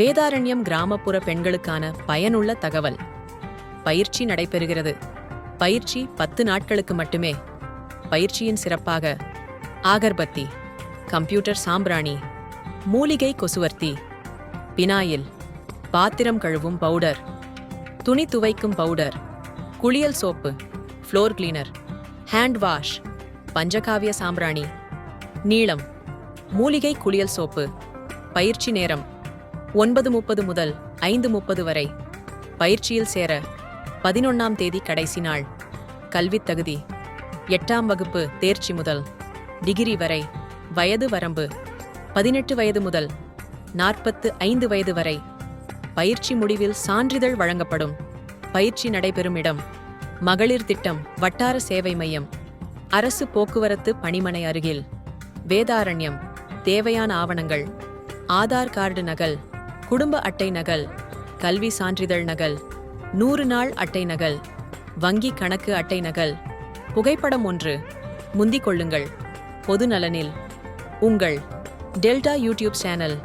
வேதாரண்யம் கிராமப்புற பெண்களுக்கான பயனுள்ள தகவல். பயிற்சி நடைபெறுகிறது. பயிற்சி பத்து நாட்களுக்கு மட்டுமே. பயிற்சியின் சிறப்பாக ஆகர்பத்தி கம்ப்யூட்டர் சாம்பிராணி மூலிகை கொசுவர்த்தி பினாயில் பாத்திரம் கழுவும் பவுடர் துணி துவைக்கும் பவுடர் குளியல் soap floor cleaner hand wash panchagavya சாம்பிராணி நீளம் மூலிகை குளியல் சோப்பு பயிற்சி நேரம் ஒன்பது முப்பது முதல் ஐந்து முப்பது வரை. பயிற்சியில் சேர பதினொன்னாம் தேதி கடைசி நாள். கல்வித் தகுதி எட்டாம் வகுப்பு தேர்ச்சி முதல். டிகிரி வரை வயது வரம்பு பதினெட்டு வயது முதல் நாற்பத்து ஐந்து வயது வரை. பயிற்சி முடிவில் சான்றிதழ் வழங்கப்படும். பயிற்சி நடைபெறும் இடம் மகளிர் திட்டம் வட்டார சேவை மையம். அரசு போக்குவரத்து பணிமனை அருகில். வேதாரண்யம் தேவையான ஆவணங்கள். ஆதார் கார்டு நகல் குடும்ப அட்டை நகல் கல்வி சான்றிதழ் நகல் நூறு நாள் அட்டை நகல் வங்கி கணக்கு அட்டை நகல் புகைப்படம் ஒன்று முந்திக் கொள்ளுங்கள் பொது நலனில் உங்கள் டெல்டா யூடியூப் சேனல்